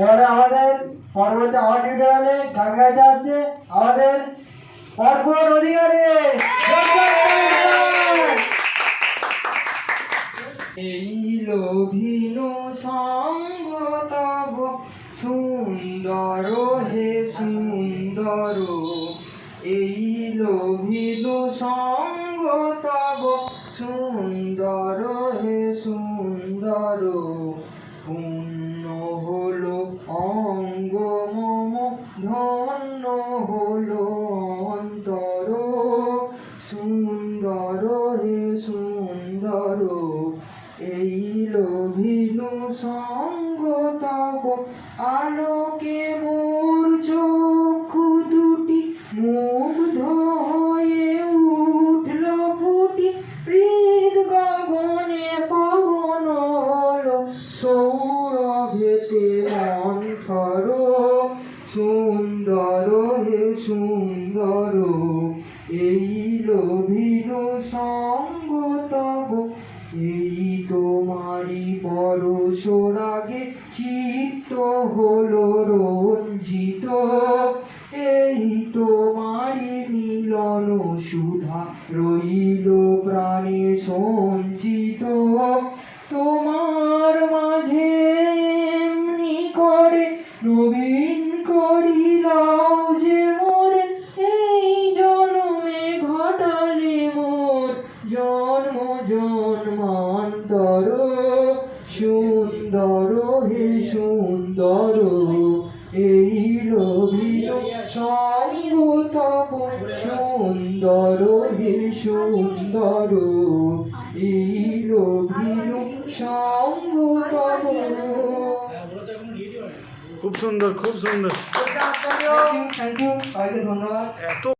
এবারে আমাদের পরবর্তী আওয়ার টিউটোরিয়ালে গান গাইতে আমাদের পরপর অধিকারী। এই লোভিনু সঙ্গ তব সুন্দর হে সুন্দর। এই লোভিনু সঙ্গ তব সুন্দর হে সুন্দর। পূর্ণ সুন্দর এই লোভিনু সঙ্গ তব, আলোকে মোর চক্ষু দুটি মুগ্ধ হয়ে উঠল ফুটি। হৃদ গগনে পবন হলো, সৌরভেতে মন্থর সুন্দর হে সুন্দর। এই লোভিনু সঙ্গ এই তোমারি পরশ রাগে চিত্ত হলো রঞ্জিত। এই তোমারি মিলন সুধা রইল প্রাণে সঞ্চিত। তোমার মাঝে এমনি করে নবীন করিলাও যে মোরে। এই জন্মে ঘটালে মোর জন্ম জন্মান্তর সুন্দর হে সুন্দর এই লোভিল সঙ্গ সুন্দর হে সুন্দর এই লোভিল সঙ্গ তব খুব সুন্দর খুব সুন্দর। থ্যাংক ইউ সবাইকে ধন্যবাদ।